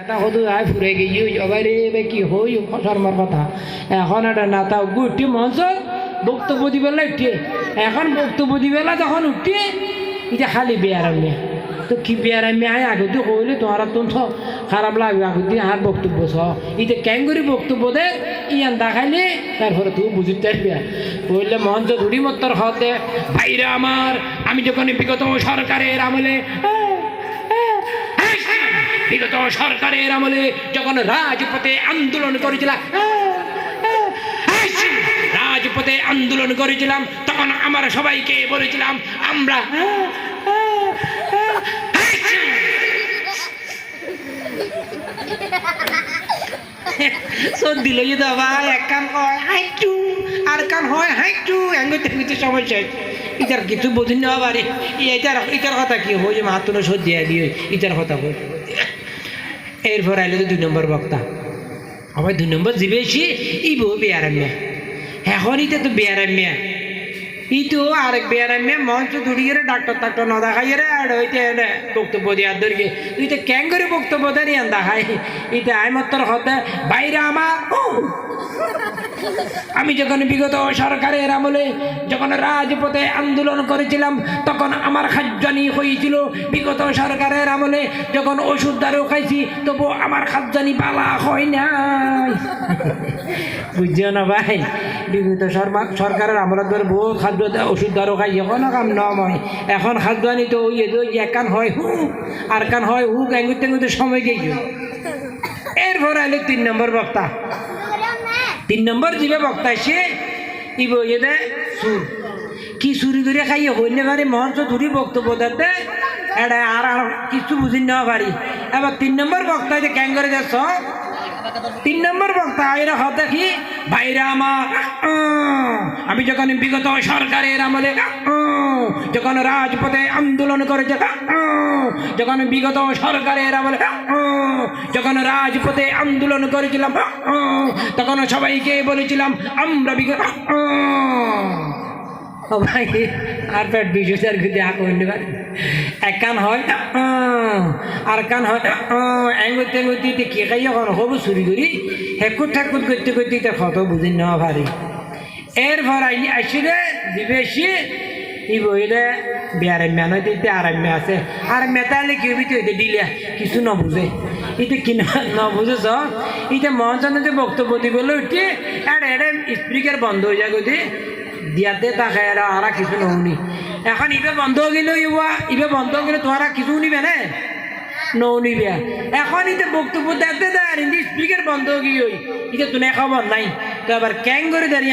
এটা সদু আই ফুরে গিয়ে জবাই রে বে কি হই শর্মার কথা। এখন এটা না তাও উঠি মঞ্চ বক্তব্য দিবেলা উঠে। এখন বক্তব্য দিবেলা যখন উঠে এটা খালি বেয়ারামে তো কি বেয়ারামে আয় আগতে কইলে তোমার তো খারাপ লাগবে, আগতে আর বক্তব্য ছ এটা কেন করে বক্তব্য দে ইয়ান দেখাইলে তারপরে তুই বুঝতে পারবি বললে মঞ্চ ধুড়ি মত্তর হতে ভাইরা আমার আমি যখন বিগত সরকারের আমলে বিগত সরকারের আমলে যখন রাজপথে আন্দোলন করেছিলাম রাজপথে আন্দোলন করেছিলাম, তখন আমরা সবাইকে বলেছিলাম, আমরা সর্দি লইয়ে দাবা, এক কান হয় হাইটু আর কান হয় হাইটু এঙ্গতে এঙ্গতে সমস্যা ইটার কিছু বুঝি না পারে ইটার ইটার কথা কি হই যে মাতুন সর্দি আলি ইটার কথা হই এরপর আইলে তো দুই নম্বর বক্তা। আবার দুই নম্বর বেশি ই বউ বেয়ারামিয়া। এখন ইতে তো বেয়ারামিয়া। ই তো আরেক বেয়ারামিয়া, মঞ্চ দুড়ি গেলে ডাক্তার টাক্তার না দেখাই রে, আর হইতে বক্তব্য দেওয়ার দরকে তুই তো ক্যাং করে বক্তব্য দেন দেখাই। ইটা আই মাত্র হতে, বাইরে আমার আমি যখন বিগত সরকারের আমলে যখন রাজপথে আন্দোলন করেছিলাম, তখন আমার খাদ্যানি হয়েছিল। বিগত সরকারের আমলে যখন ওষুধ দ্বারও খাইছি, তবু আমার খাদ্যানি বালা হয় না বুঝছ না ভাই? বিগত সরকার সরকারের আমরা ধর বহু খাদ্য ওষুধ দ্বারও খাই এখন কাম নয় এখন খাদ্যানি তো ওই যে এক কান হয় হু, আর কান হয় হু গ্যাঙ্গুতে গ্যাঙ্গুতে সময় গেছে এরপর আইলে তিন নম্বর বক্তা। তিন নম্বর দিবে বক্তা সে ই বইয়ে সুর। কি চুরি করে খাইয়ে হইলে পারে মঞ্চ ধরি বক্তব্য দিতে এটা আর আর কিছু বুঝি নেওয়া পারি এবার তিন নম্বর বক্তা যে ক্যাং করে যাচ্ছ। তিন নম্বর বক্তা এরা হতে কি ভাইরা আমার আমি যখন বিগত সরকারের আমলে যখন রাজপথে আন্দোলন করেছে যখন বিগত সরকারের আমলে উম, যখন রাজপথে আন্দোলন করেছিলাম উম, তখন সবাইকে বলেছিলাম আমরা বিগত ভাই আর পেট বিশেষ আর কিছু আঁক পারে এক কান হয় আর কান হয় এঙ্গুতে এঙ্গুতে কে খাই এখন হব চুরি করি? হেকুট ঠাকুর করতে করতে এটা কত বুঝি নেওয়া পারি এরপর আই আসিলে দিবেশি ই বইলে বিয়ার মেয়া নয় দিতে আর মেয়া আছে আর মেতালে কি হবি তুই দিলে কিছু নবুঝে এটা কি নবুঝেছ এটা মহাজনতে বক্তব্য দিবলৈ উঠি আর এটা স্পিকার বন্ধ হয়ে যায় গতি দিয়াতে তাকে এরা আর কিছু নৌনি এখন ইবে বন্ধ হয়ে গেলে ইবা ইবে বন্ধ হয়ে গেলে তোরা কিছু নিবে না নৌনিবে এখন ইতে বক্তব্য দেখতে স্পিকার বন্ধ গিয়ে ইতে তুনে খবর নাই। তো আবার ক্যাং করে দাঁড়িয়ে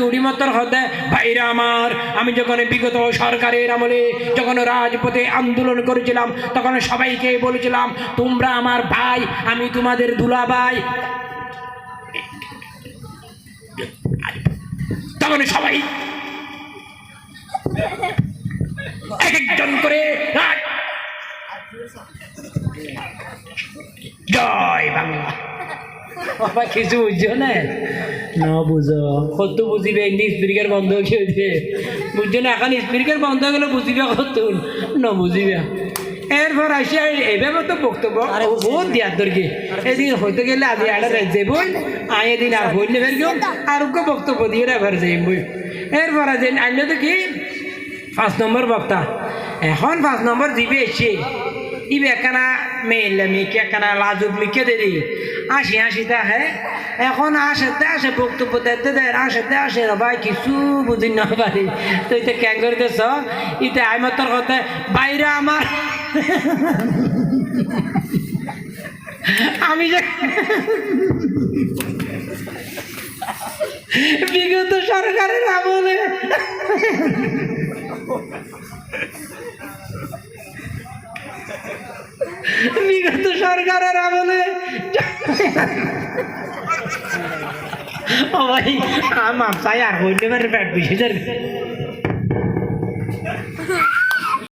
উড়িমত্তর হতে ভাইরা আমার আমি যখন বিগত সরকারের আমলে, যখন রাজপথে আন্দোলন করেছিলাম তখন সবাইকে বলেছিলাম, তোমরা আমার ভাই, আমি তোমাদের দুলা ভাই তখন সবাই এক একজন করে রাজ- জয় বাংলা। বাবা কিছু বুঝছ না? না বুঝো। কত বুঝিবে? স্পিকার বন্ধ হয়ে দিবে বুঝছ না? এখন স্পিকার বন্ধ হয়ে গেলে বুঝিবে কত? না বুঝিবে। এরপর আসে এভাবে তো বক্তব্য বহুত দিয়ার দরকে এদিন হইতে গেলে আমি একটা রাজ্যে বই আয় এদিন আর হইলে ফের কেউ? আর ওকে বক্তব্য দিয়ে এবার যাই বই এরপর যেন আনলে তো কি পাঁচ নম্বর বক্তা। এখন পাঁচ নম্বর দিবে এসে ইবে একখানা মেয়েলে মেয়েকে একখানা লাজুক লিখে দেরি আসি আসিতে আহে এখন আসেতে আসে বক্তব্য দিতে দেয় আসেতে আসে ভাই কিছু বুঝি না পারি তো এটা ক্যাং করে দেছ ইতে আই মতর কথা বাইরে আমার আমি যে বিগত সরকারের আমলে সরকারের আমলে। ও ভাই আমার চাই আর পারে পেট বিশেষ